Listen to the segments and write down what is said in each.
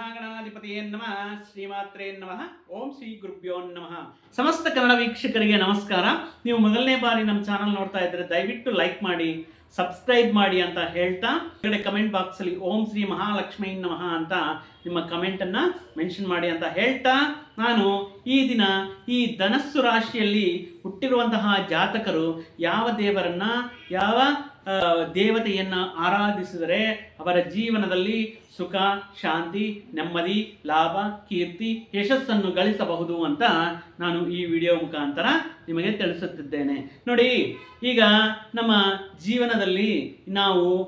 ಮಹಾಗಣಾಧಿಪತಿಯೇ ನಮಃ? ಶ್ರೀಮಾತ್ರೇ ನಮಃ. ಓಂ ಶ್ರೀ ಗುರುಭ್ಯೋ ನಮಃ. ಸಮಸ್ತ ಕನ್ನಡ ವೀಕ್ಷಕರಿಗೆ ನಮಸ್ಕಾರ. ನೀವು ಮೊದಲನೇ ಬಾರಿ ನಮ್ಮ ಚಾನಲ್ ನೋಡ್ತಾ ಇದ್ರೆ ದಯವಿಟ್ಟು ಲೈಕ್ ಮಾಡಿ, ಸಬ್ಸ್ಕ್ರೈಬ್ ಮಾಡಿ ಅಂತ ಹೇಳ್ತಾ ಕಡೆ ಕಮೆಂಟ್ ಬಾಕ್ಸಲ್ಲಿ ಓಂ ಶ್ರೀ ಮಹಾಲಕ್ಷ್ಮೀ ನಮಃ ಅಂತ ನಿಮ್ಮ ಕಮೆಂಟನ್ನು ಮೆನ್ಷನ್ ಮಾಡಿ ಅಂತ ಹೇಳ್ತಾ, ನಾನು ಈ ದಿನ ಈ ಧನಸ್ಸು ರಾಶಿಯಲ್ಲಿ ಹುಟ್ಟಿರುವಂತಹ ಜಾತಕರು ಯಾವ ದೇವರನ್ನ, ಯಾವ ದೇವತೆಯನ್ನ ಆರಾಧಿಸಿದರೆ ಅವರ ಜೀವನದಲ್ಲಿ ಸುಖ, ಶಾಂತಿ, ನೆಮ್ಮದಿ, ಲಾಭ, ಕೀರ್ತಿ, ಯಶಸ್ಸನ್ನು ಗಳಿಸಬಹುದು ಅಂತ ನಾನು ಈ ವಿಡಿಯೋ ಮುಖಾಂತರ ನಿಮಗೆ ತಿಳಿಸುತ್ತಿದ್ದೇನೆ. ನೋಡಿ, ಈಗ ನಮ್ಮ ಜೀವನದಲ್ಲಿ ನಾವು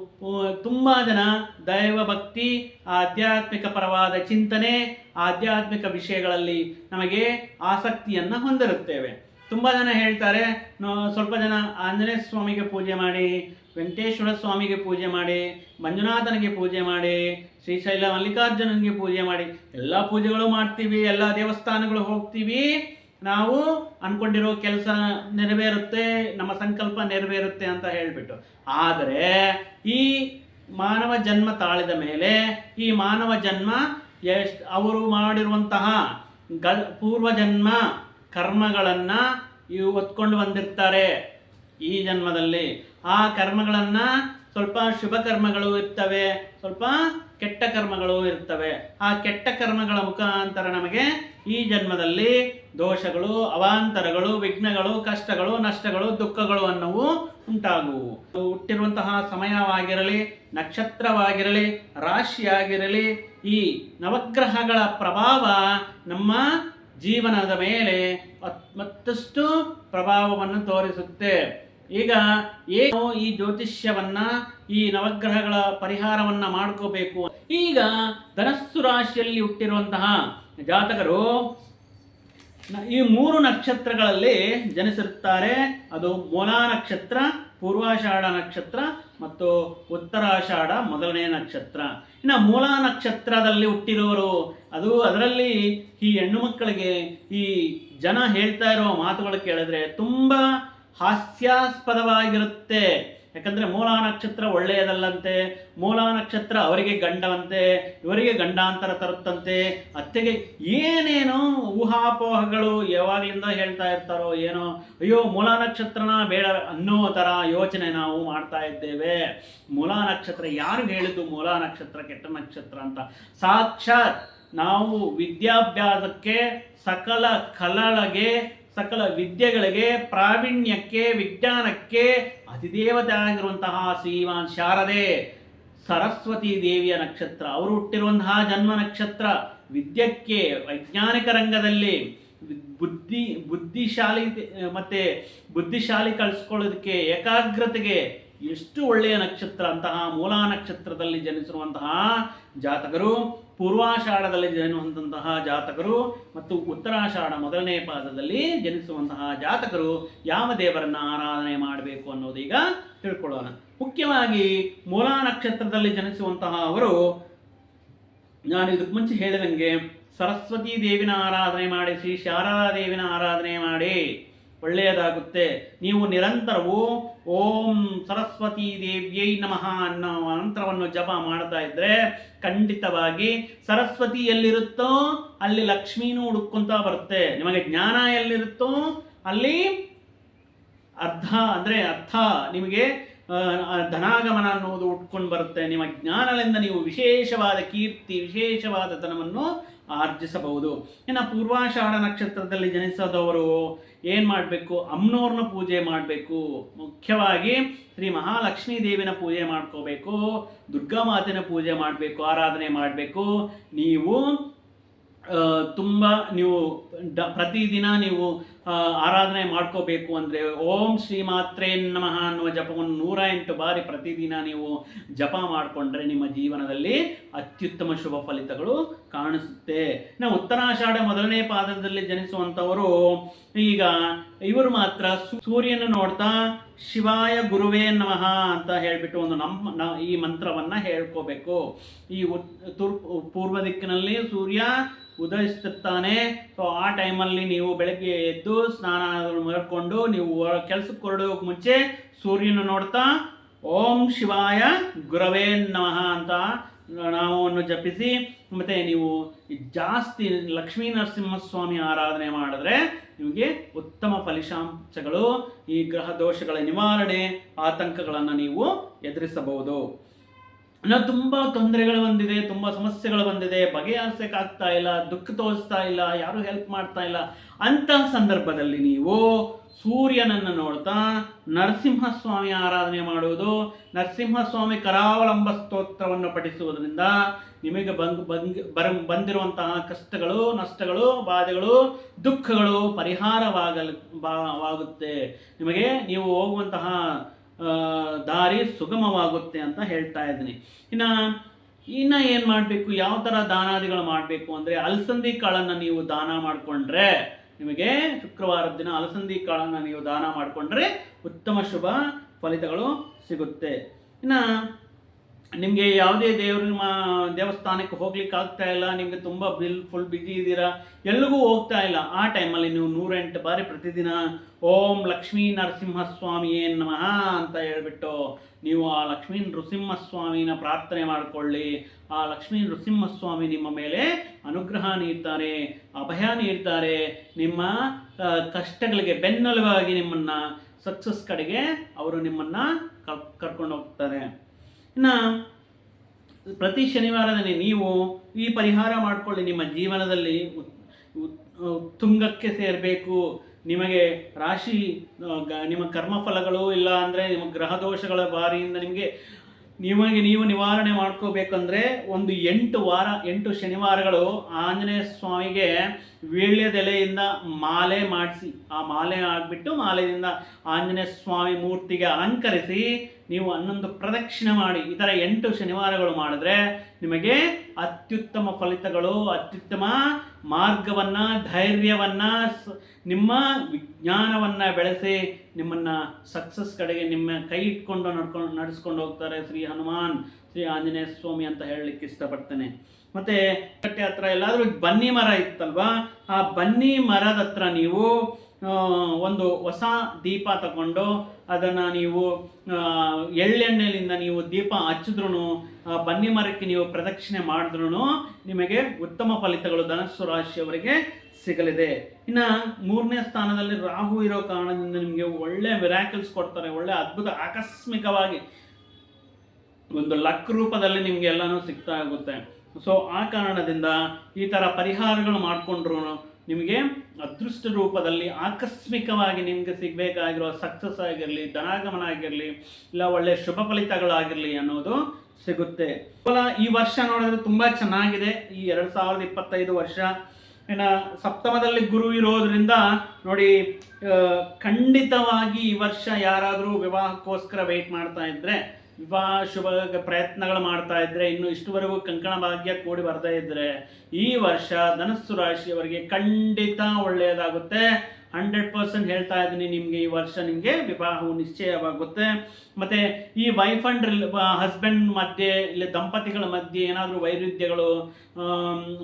ತುಂಬ ಜನ ದೈವ ಭಕ್ತಿ ಆಧ್ಯಾತ್ಮಿಕ ಪರವಾದ ಚಿಂತನೆ, ಆಧ್ಯಾತ್ಮಿಕ ವಿಷಯಗಳಲ್ಲಿ ನಮಗೆ ಆಸಕ್ತಿಯನ್ನು ಹೊಂದಿರುತ್ತೇವೆ. ತುಂಬ ಜನ ಹೇಳ್ತಾರೆ ಸ್ವಲ್ಪ ಜನ ಆಂಜನೇಯ ಸ್ವಾಮಿಗೆ ಪೂಜೆ ಮಾಡಿ, ವೆಂಕಟೇಶ್ವರ ಸ್ವಾಮಿಗೆ ಪೂಜೆ ಮಾಡಿ, ಮಂಜುನಾಥನಿಗೆ ಪೂಜೆ ಮಾಡಿ ಶ್ರೀಶೈಲ ಮಲ್ಲಿಕಾರ್ಜುನನಿಗೆ ಪೂಜೆ ಮಾಡಿ, ಎಲ್ಲ ಪೂಜೆಗಳು ಮಾಡ್ತೀವಿ, ಎಲ್ಲ ದೇವಸ್ಥಾನಗಳು ಹೋಗ್ತೀವಿ. ನಾವು ಅನ್ಕೊಂಡಿರೋ ಕೆಲಸ ನೆರವೇರುತ್ತೆ, ನಮ್ಮ ಸಂಕಲ್ಪ ನೆರವೇರುತ್ತೆ ಅಂತ ಹೇಳಿಬಿಟ್ಟು. ಆದರೆ ಈ ಮಾನವ ಜನ್ಮ ತಾಳಿದ ಮೇಲೆ, ಈ ಮಾನವ ಜನ್ಮ ಎಷ್ಟು, ಅವರು ಮಾಡಿರುವಂತಹ ಗ, ಪೂರ್ವಜನ್ಮ ಕರ್ಮಗಳನ್ನು ಇವು ಹೊತ್ಕೊಂಡು ಬಂದಿರ್ತಾರೆ ಈ ಜನ್ಮದಲ್ಲಿ. ಆ ಕರ್ಮಗಳನ್ನು ಸ್ವಲ್ಪ ಶುಭ ಕರ್ಮಗಳು ಇರ್ತವೆ, ಸ್ವಲ್ಪ ಕೆಟ್ಟ ಕರ್ಮಗಳು ಇರ್ತವೆ. ಆ ಕೆಟ್ಟ ಕರ್ಮಗಳ ಮುಖಾಂತರ ನಮಗೆ ಈ ಜನ್ಮದಲ್ಲಿ ದೋಷಗಳು, ಅವಾಂತರಗಳು, ವಿಘ್ನಗಳು, ಕಷ್ಟಗಳು, ನಷ್ಟಗಳು, ದುಃಖಗಳು ಅನ್ನವು ಉಂಟಾಗುವು. ಹುಟ್ಟಿರುವಂತಹ ಸಮಯವಾಗಿರಲಿ, ನಕ್ಷತ್ರವಾಗಿರಲಿ, ರಾಶಿಯಾಗಿರಲಿ ಈ ನವಗ್ರಹಗಳ ಪ್ರಭಾವ ನಮ್ಮ ಜೀವನದ ಮೇಲೆ ಮತ್- ಮತ್ತಷ್ಟು ಪ್ರಭಾವವನ್ನು ತೋರಿಸುತ್ತೆ. ಈಗ ಏನು ಈ ಜ್ಯೋತಿಷ್ಯವನ್ನ, ಈ ನವಗ್ರಹಗಳ ಪರಿಹಾರವನ್ನ ಮಾಡ್ಕೋಬೇಕು. ಈಗ ಧನಸ್ಸು ರಾಶಿಯಲ್ಲಿ ಹುಟ್ಟಿರುವಂತಹ ಜಾತಕರು ಈ ಮೂರು ನಕ್ಷತ್ರಗಳಲ್ಲಿ ಜನಿಸಿರುತ್ತಾರೆ. ಅದು ಮೂಲಾ ನಕ್ಷತ್ರ ಪೂರ್ವಾಷಾಢ ನಕ್ಷತ್ರ ಮತ್ತು ಉತ್ತರಾಷಾಢ ಮೊದಲನೇ ನಕ್ಷತ್ರ. ಇನ್ನು ಮೂಲ ನಕ್ಷತ್ರದಲ್ಲಿ ಹುಟ್ಟಿರೋರು ಅದು ಅದರಲ್ಲಿ ಈ ಹೆಣ್ಣು ಮಕ್ಕಳಿಗೆ ಈ ಜನ ಹೇಳ್ತಾ ಇರೋ ಮಾತುಗಳು ಕೇಳಿದ್ರೆ ತುಂಬ ಹಾಸ್ಯಾಸ್ಪದವಾಗಿರುತ್ತೆ. ಯಾಕಂದ್ರೆ ಮೂಲಾ ನಕ್ಷತ್ರ ಒಳ್ಳೆಯದಲ್ಲಂತೆ, ಮೂಲಾ ನಕ್ಷತ್ರ ಅವರಿಗೆ ಗಂಡವಂತೆ ಇವರಿಗೆ ಗಂಡಾಂತರ ತರುತ್ತಂತೆ, ಅತ್ತೆಗೆ ಏನೇನೋ ಊಹಾಪೋಹಗಳು ಯಾವಾಗಲಿಂದ ಹೇಳ್ತಾ ಇರ್ತಾರೋ ಏನೋ, ಅಯ್ಯೋ ಮೂಲಾ ನಕ್ಷತ್ರನ ಬೇಡ ಅನ್ನೋ ಥರ ಯೋಚನೆ ನಾವು ಮಾಡ್ತಾ ಇದ್ದೇವೆ. ಮೂಲ ನಕ್ಷತ್ರ ಯಾರು ಹೇಳಿದ್ದು ಮೂಲಾ ನಕ್ಷತ್ರ, ಕೆಟ್ಟ ನಕ್ಷತ್ರ ಅಂತ? ಸಾಕ್ಷಾತ್ ನಾವು ವಿದ್ಯಾಭ್ಯಾಸಕ್ಕೆ ಸಕಲ ಕಲಳಗೆ ಸಕಲ ವಿದ್ಯೆಗಳಿಗೆ, ಪ್ರಾವೀಣ್ಯಕ್ಕೆ, ವಿಜ್ಞಾನಕ್ಕೆ ಅತಿದೇವತೆ ಆಗಿರುವಂತಹ ಶ್ರೀಮಾನ್ ಶಾರದೆ ಸರಸ್ವತಿ ದೇವಿಯ ನಕ್ಷತ್ರ. ಅವರು ಹುಟ್ಟಿರುವಂತಹ ಜನ್ಮ ನಕ್ಷತ್ರ ವಿದ್ಯಕ್ಕೆ, ವೈಜ್ಞಾನಿಕ ರಂಗದಲ್ಲಿ ಬುದ್ಧಿ, ಬುದ್ಧಿಶಾಲಿ, ಮತ್ತೆ ಬುದ್ಧಿಶಾಲಿ ಕಳಿಸ್ಕೊಳ್ಳೋದಕ್ಕೆ, ಏಕಾಗ್ರತೆಗೆ ಎಷ್ಟು ಒಳ್ಳೆಯ ನಕ್ಷತ್ರ ಅಂತಹ ಮೂಲಾ ನಕ್ಷತ್ರದಲ್ಲಿ ಜನಿಸಿರುವಂತಹ ಜಾತಕರು, ಪೂರ್ವಾಷಾಢದಲ್ಲಿ ಜನಿಸುವಂತಹ ಜಾತಕರು ಮತ್ತು ಉತ್ತರಾಷಾಢ ಮೊದಲನೇ ಪಾದದಲ್ಲಿ ಜನಿಸುವಂತಹ ಜಾತಕರು ಯಾವ ದೇವರನ್ನ ಆರಾಧನೆ ಮಾಡಬೇಕು ಅನ್ನೋದೀಗ ತಿಳ್ಕೊಳ್ಳೋಣ. ಮುಖ್ಯವಾಗಿ ಮೂಲಾ ನಕ್ಷತ್ರದಲ್ಲಿ ಜನಿಸುವಂತಹ ಅವರು, ನಾನು ಇದಕ್ಕೆ ಮುಂಚೆ ಹೇಳಿದಂಗೆ, ಸರಸ್ವತಿ ದೇವಿನ ಆರಾಧನೆ ಮಾಡಿ, ಶ್ರೀ ಶಾರದಾ ದೇವಿನ ಆರಾಧನೆ ಮಾಡಿ. ಒಳ್ಳೆಯದಾಗುತ್ತೆ. ನೀವು ನಿರಂತರವೂ ಓಂ ಸರಸ್ವತಿ ದೇವ್ಯೈ ನಮಃ ಅನ್ನೋ ಮಂತ್ರವನ್ನು ಜಪ ಮಾಡ್ತಾ ಇದ್ರೆ ಖಂಡಿತವಾಗಿ ಸರಸ್ವತಿ ಎಲ್ಲಿರುತ್ತೋ ಅಲ್ಲಿ ಲಕ್ಷ್ಮೀನೂ ಹುಡುಕೊಂತ ಬರುತ್ತೆ. ನಿಮಗೆ ಜ್ಞಾನ ಎಲ್ಲಿರುತ್ತೋ, ಅಲ್ಲಿ ಅರ್ಧ, ಅಂದರೆ ಅರ್ಥ ನಿಮಗೆ ಧನಾಗಮನ ಅನ್ನುವುದು ಉಟ್ಕೊಂಡು ಬರುತ್ತೆ. ನಿಮ್ಮ ಜ್ಞಾನದಿಂದ ನೀವು ವಿಶೇಷವಾದ ಕೀರ್ತಿ, ವಿಶೇಷವಾದ ಧನವನ್ನು ಆರ್ಜಿಸಬಹುದು. ಇನ್ನು ಪೂರ್ವಾಷಾಢ ನಕ್ಷತ್ರದಲ್ಲಿ ಜನಿಸದವರು ಏನು ಮಾಡಬೇಕು? ಅಮ್ನೋರ್ನ ಪೂಜೆ ಮಾಡಬೇಕು. ಮುಖ್ಯವಾಗಿ ಶ್ರೀ ಮಹಾಲಕ್ಷ್ಮೀ ದೇವಿನ ಪೂಜೆ ಮಾಡ್ಕೋಬೇಕು. ದುರ್ಗಾ ಮಾತಿನ ಪೂಜೆ ಮಾಡಬೇಕು. ಆರಾಧನೆ ಮಾಡಬೇಕು. ನೀವು ತುಂಬ ನೀವು ಡ ಪ್ರತಿದಿನ ನೀವು ಆರಾಧನೆ ಮಾಡ್ಕೋಬೇಕು ಅಂದರೆ ಓಂ ಶ್ರೀ ಮಾತ್ರೇ ನಮಃ ಅನ್ನುವ ಜಪವನ್ನು ನೂರ ಎಂಟು ಬಾರಿ ಪ್ರತಿದಿನ ನೀವು ಜಪ ಮಾಡಿಕೊಂಡ್ರೆ ನಿಮ್ಮ ಜೀವನದಲ್ಲಿ ಅತ್ಯುತ್ತಮ ಶುಭ ಫಲಿತಗಳು ಕಾಣಿಸುತ್ತೆ. ನಾವು ಉತ್ತರಾಷಾಢ ಮೊದಲನೇ ಪಾದದಲ್ಲಿ ಜನಿಸುವಂಥವರು, ಈಗ ಇವರು ಮಾತ್ರ ಸೂರ್ಯನ ನೋಡ್ತಾ ಶಿವಾಯ ಗುರುವೇ ನಮಃ ಅಂತ ಹೇಳಿಬಿಟ್ಟು ಒಂದು ನಮ್ಮ ಈ ಮಂತ್ರವನ್ನು ಹೇಳ್ಕೋಬೇಕು. ಈ ತುರ್ ಪೂರ್ವ ದಿಕ್ಕಿನಲ್ಲಿ ಸೂರ್ಯ ಉದಯಿಸುತ್ತಾನೆ. ಸೊ ಟೈಮಲ್ಲಿ ನೀವು ಬೆಳಗ್ಗೆ ಎದ್ದು ಸ್ನಾನ ಮಾಡಿಕೊಂಡು ನೀವು ಕೆಲಸಕ್ಕೆ ಹೊರಡೋಕೆ ಮುಂಚೆ ಸೂರ್ಯನ ನೋಡ್ತಾ, ಓಂ ಶಿವಾಯ ಗುರವೇ ನಮಃ ಅಂತ ನಾಮವನ್ನು ಜಪಿಸಿ, ಮತ್ತು ನೀವು ಜಾಸ್ತಿ ಲಕ್ಷ್ಮೀ ನರಸಿಂಹಸ್ವಾಮಿ ಆರಾಧನೆ ಮಾಡಿದ್ರೆ ನಿಮಗೆ ಉತ್ತಮ ಫಲಿತಾಂಶಗಳು, ಈ ಗ್ರಹ ದೋಷಗಳ ನಿವಾರಣೆ, ಆತಂಕಗಳನ್ನು ನೀವು ಎದುರಿಸಬಹುದು. ಇನ್ನು ತುಂಬ ತೊಂದರೆಗಳು ಬಂದಿದೆ, ತುಂಬ ಸಮಸ್ಯೆಗಳು ಬಂದಿದೆ, ಬಗೆಹರಿಸೋಕ್ಕಾಗ್ತಾ ಇಲ್ಲ, ದುಃಖ ತೋರಿಸ್ತಾ ಇಲ್ಲ, ಯಾರು ಹೆಲ್ಪ್ ಮಾಡ್ತಾ ಇಲ್ಲ. ಅಂತಹ ಸಂದರ್ಭದಲ್ಲಿ ನೀವು ಸೂರ್ಯನನ್ನು ನೋಡ್ತಾ ನರಸಿಂಹಸ್ವಾಮಿ ಆರಾಧನೆ ಮಾಡುವುದು, ನರಸಿಂಹಸ್ವಾಮಿ ಕರಾವಲಂಬ ಸ್ತೋತ್ರವನ್ನು ಪಠಿಸುವುದರಿಂದ ನಿಮಗೆ ಬಂದು ಬರ, ಬಂದಿರುವಂತಹ ಕಷ್ಟಗಳು, ನಷ್ಟಗಳು, ಬಾಧೆಗಳು, ದುಃಖಗಳು ಪರಿಹಾರವಾಗಲು, ಬಾ- ನಿಮಗೆ ನೀವು ಹೋಗುವಂತಹ ದಾರಿ ಸುಗಮವಾಗುತ್ತೆ ಅಂತ ಹೇಳ್ತಾ ಇದ್ದೀನಿ. ಇನ್ನು ಇನ್ನು ಏನು ಮಾಡಬೇಕು? ಯಾವ ಥರ ದಾನಾದಿಗಳು ಮಾಡಬೇಕು ಅಂದರೆ ಅಲಸಂದಿ ಕಾಳನ್ನು ನೀವು ದಾನ ಮಾಡಿಕೊಂಡ್ರೆ ನಿಮಗೆ ಶುಕ್ರವಾರದ ದಿನ ಅಲಸಂದಿ ಕಾಳನ್ನು ನೀವು ದಾನ ಮಾಡಿಕೊಂಡ್ರೆ ಉತ್ತಮ ಶುಭ ಫಲಿತಗಳು ಸಿಗುತ್ತೆ. ಇನ್ನು ನಿಮಗೆ ಯಾವುದೇ ದೇವ್ರ ದೇವಸ್ಥಾನಕ್ಕೆ ಹೋಗ್ಲಿಕ್ಕೆ ಆಗ್ತಾ ಇಲ್ಲ, ನಿಮಗೆ ತುಂಬ ಬಿಲ್ ಫುಲ್ ಬಿಜಿ ಇದ್ದೀರಾ ಎಲ್ಲಿಗೂ ಹೋಗ್ತಾ ಇಲ್ಲ. ಆ ಟೈಮಲ್ಲಿ ನೀವು ನೂರೆಂಟು ಬಾರಿ ಪ್ರತಿದಿನ ಓಂ ಲಕ್ಷ್ಮೀ ನರಸಿಂಹಸ್ವಾಮಿಯೇ ನಮಃ ಅಂತ ಹೇಳ್ಬಿಟ್ಟು ನೀವು ಆ ಲಕ್ಷ್ಮೀ ನೃಸಿಂಹಸ್ವಾಮಿನ ಪ್ರಾರ್ಥನೆ ಮಾಡಿಕೊಳ್ಳಿ. ಆ ಲಕ್ಷ್ಮೀ ನೃಸಿಂಹಸ್ವಾಮಿ ನಿಮ್ಮ ಮೇಲೆ ಅನುಗ್ರಹ ನೀಡ್ತಾರೆ, ಅಭಯ ನೀಡ್ತಾರೆ. ನಿಮ್ಮ ಕಷ್ಟಗಳಿಗೆ, ಬೆನ್ನೆಲುಬಾಗಿ ನಿಮ್ಮನ್ನು ಸಕ್ಸಸ್ ಕಡೆಗೆ ಅವರು ನಿಮ್ಮನ್ನು ಕರ್ಕೊಂಡು ಹೋಗ್ತಾರೆ ಇನ್ನು ಪ್ರತಿ ಶನಿವಾರದಲ್ಲಿ ನೀವು ಈ ಪರಿಹಾರ ಮಾಡಿಕೊಳ್ಳಿ. ನಿಮ್ಮ ಜೀವನದಲ್ಲಿ ತುಂಗಕ್ಕೆ ಸೇರಬೇಕು. ನಿಮಗೆ ರಾಶಿ ನಿಮ್ಮ ಕರ್ಮಫಲಗಳು ಇಲ್ಲ ಅಂದರೆ ನಿಮ್ಮ ಗ್ರಹ ದೋಷಗಳ ಬಾರಿಯಿಂದ ನಿಮಗೆ ನಿಮಗೆ ನೀವು ನಿವಾರಣೆ ಮಾಡ್ಕೋಬೇಕಂದ್ರೆ ಒಂದು ಎಂಟು ವಾರ, ಎಂಟು ಶನಿವಾರಗಳು ಆಂಜನೇಯ ಸ್ವಾಮಿಗೆ ವೀಳ್ಯದೆಲೆಯಿಂದ ಮಾಲೆ ಮಾಡಿಸಿ, ಆ ಮಾಲೆ ಆಗಿಬಿಟ್ಟು ಮಾಲೆಯಿಂದ ಆಂಜನೇಯ ಸ್ವಾಮಿ ಮೂರ್ತಿಗೆ ಅಲಂಕರಿಸಿ ನೀವು ಹನ್ನೊಂದು ಪ್ರದಕ್ಷಿಣೆ ಮಾಡಿ, ಈ ಥರ ಎಂಟು ಶನಿವಾರಗಳು ಮಾಡಿದ್ರೆ ನಿಮಗೆ ಅತ್ಯುತ್ತಮ ಫಲಿತಗಳು, ಅತ್ಯುತ್ತಮ ಮಾರ್ಗವನ್ನು, ಧೈರ್ಯವನ್ನು ನಿಮ್ಮ ವಿಜ್ಞಾನವನ್ನು ಬೆಳೆಸಿ ನಿಮ್ಮನ್ನು ಸಕ್ಸಸ್ ಕಡೆಗೆ ನಿಮ್ಮ ಕೈ ಇಟ್ಕೊಂಡು ನಡ್ಕೊಂಡು ನಡೆಸ್ಕೊಂಡು ಹೋಗ್ತಾರೆ ಶ್ರೀ ಹನುಮಾನ್, ಶ್ರೀ ಆಂಜನೇಯ ಸ್ವಾಮಿ ಅಂತ ಹೇಳಲಿಕ್ಕೆ ಇಷ್ಟಪಡ್ತೇನೆ. ಮತ್ತೆ ಕಟ್ಟೆ ಹತ್ರ ಎಲ್ಲಾದರೂ ಬನ್ನಿ ಮರ ಇತ್ತಲ್ವಾ? ಆ ಬನ್ನಿ ಮರದ ಹತ್ರ ನೀವು ಒಂದು ಹೊಸ ದೀಪ ತಗೊಂಡು ಅದನ್ನು ನೀವು ಎಳ್ಳೆಣ್ಣೆಲಿಂದ ನೀವು ದೀಪ ಹಚ್ಚಿದ್ರೂ ಬನ್ನಿ ಮರಕ್ಕೆ ನೀವು ಪ್ರದಕ್ಷಿಣೆ ಮಾಡಿದ್ರೂ ನಿಮಗೆ ಉತ್ತಮ ಫಲಿತಗಳು ಧನಸ್ಸು ರಾಶಿಯವರಿಗೆ ಸಿಗಲಿದೆ. ಇನ್ನು ಮೂರನೇ ಸ್ಥಾನದಲ್ಲಿ ರಾಹು ಇರೋ ಕಾರಣದಿಂದ ನಿಮಗೆ ಒಳ್ಳೆ ವೆರಾಕಲ್ಸ್ ಕೊಡ್ತಾರೆ, ಒಳ್ಳೆ ಅದ್ಭುತ ಆಕಸ್ಮಿಕವಾಗಿ ಒಂದು ಲಕ್ ರೂಪದಲ್ಲಿ ನಿಮಗೆ ಎಲ್ಲನೂ ಸಿಗ್ತಾ ಆಗುತ್ತೆ ಸೊ ಆ ಕಾರಣದಿಂದ ಈ ಥರ ಪರಿಹಾರಗಳು ಮಾಡಿಕೊಂಡ್ರು ನಿಮಗೆ ಅದೃಷ್ಟ ರೂಪದಲ್ಲಿ ಆಕಸ್ಮಿಕವಾಗಿ ನಿಮಗೆ ಸಿಗಬೇಕಾಗಿರೋ ಸಕ್ಸಸ್ ಆಗಿರಲಿ, ಧನಾಗಮನ ಆಗಿರಲಿ, ಇಲ್ಲ ಒಳ್ಳೆಯ ಶುಭ ಫಲಿತಗಳಾಗಿರಲಿ ಅನ್ನೋದು ಸಿಗುತ್ತೆ. ಈ ವರ್ಷ ನೋಡಿದ್ರೆ ತುಂಬ ಚೆನ್ನಾಗಿದೆ. ಈ ಎರಡು ಸಾವಿರದ ಇಪ್ಪತ್ತೈದು ವರ್ಷ, ಇನ್ನು ಸಪ್ತಮದಲ್ಲಿ ಗುರು ಇರೋದ್ರಿಂದ ನೋಡಿ ಖಂಡಿತವಾಗಿ ಈ ವರ್ಷ ಯಾರಾದರೂ ವಿವಾಹಕ್ಕೋಸ್ಕರ ವೆಯ್ಟ್ ಮಾಡ್ತಾ ಇದ್ರೆ ವಿವಾಹ ಶುಭ ಪ್ರಯತ್ನಗಳು ಮಾಡ್ತಾ ಇದ್ರೆ ಇನ್ನು ಇಷ್ಟುವರೆಗೂ ಕಂಕಣ ಭಾಗ್ಯ ಕೂಡಿ ಬರ್ತಾ ಇದ್ರೆ ಈ ವರ್ಷ ಧನಸ್ಸು ರಾಶಿಯವರಿಗೆ ಖಂಡಿತ ಒಳ್ಳೆಯದಾಗುತ್ತೆ. ಹಂಡ್ರೆಡ್ ಪರ್ಸೆಂಟ್ ಹೇಳ್ತಾ ಇದ್ದೀನಿ ನಿಮಗೆ ಈ ವರ್ಷ ನಿಮಗೆ ವಿವಾಹವು ನಿಶ್ಚಯವಾಗುತ್ತೆ. ಮತ್ತು ಈ ವೈಫ್ ಅಂಡ್ ಹಸ್ಬೆಂಡ್ ಮಧ್ಯೆ ಇಲ್ಲ ದಂಪತಿಗಳ ಮಧ್ಯೆ ಏನಾದರೂ ವೈರುಧ್ಯಗಳು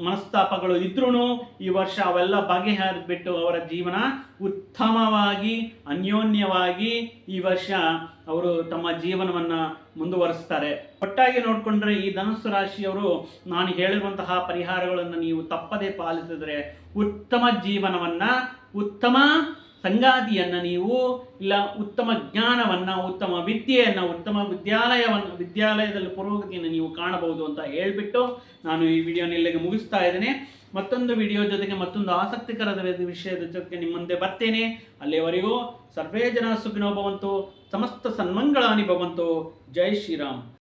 ಮನಸ್ತಾಪಗಳು ಇದ್ರೂ ಈ ವರ್ಷ ಅವೆಲ್ಲ ಬಗೆಹರಿದ್ಬಿಟ್ಟು ಅವರ ಜೀವನ ಉತ್ತಮವಾಗಿ, ಅನ್ಯೋನ್ಯವಾಗಿ ಈ ವರ್ಷ ಅವರು ತಮ್ಮ ಜೀವನವನ್ನು ಮುಂದುವರಿಸ್ತಾರೆ. ಒಟ್ಟಾಗಿ ನೋಡಿಕೊಂಡ್ರೆ ಈ ಧನುಸ್ಸು ರಾಶಿಯವರು ನಾನು ಹೇಳಿರುವಂತಹ ಪರಿಹಾರಗಳನ್ನು ನೀವು ತಪ್ಪದೇ ಪಾಲಿಸಿದರೆ ಉತ್ತಮ ಜೀವನವನ್ನು, ಉತ್ತಮ ಸಂಗಾತಿಯನ್ನು ನೀವು, ಇಲ್ಲ ಉತ್ತಮ ಜ್ಞಾನವನ್ನು, ಉತ್ತಮ ವಿದ್ಯೆಯನ್ನು, ಉತ್ತಮ ವಿದ್ಯಾಲಯವನ್ನು, ವಿದ್ಯಾಲಯದಲ್ಲಿ ಪುರೋಗತಿಯನ್ನು ನೀವು ಕಾಣಬಹುದು ಅಂತ ಹೇಳಿಬಿಟ್ಟು ನಾನು ಈ ವಿಡಿಯೋನ ಇಲ್ಲಿಗೆ ಮುಗಿಸ್ತಾ ಇದ್ದೇನೆ. ಮತ್ತೊಂದು ವಿಡಿಯೋ ಜೊತೆಗೆ ಮತ್ತೊಂದು ಆಸಕ್ತಿಕರದ ವಿಷಯದ ಜೊತೆಗೆ ನಿಮ್ಮ ಮುಂದೆ ಬರ್ತೇನೆ. ಅಲ್ಲಿಯವರೆಗೂ ಸರ್ವೇ ಜನ ಸುಖಿನೋ ಭವಂತು, ಸಮಸ್ತ ಸನ್ಮಂಗಳಾನಿ ಭವಂತು, ಜೈ ಶ್ರೀರಾಮ್.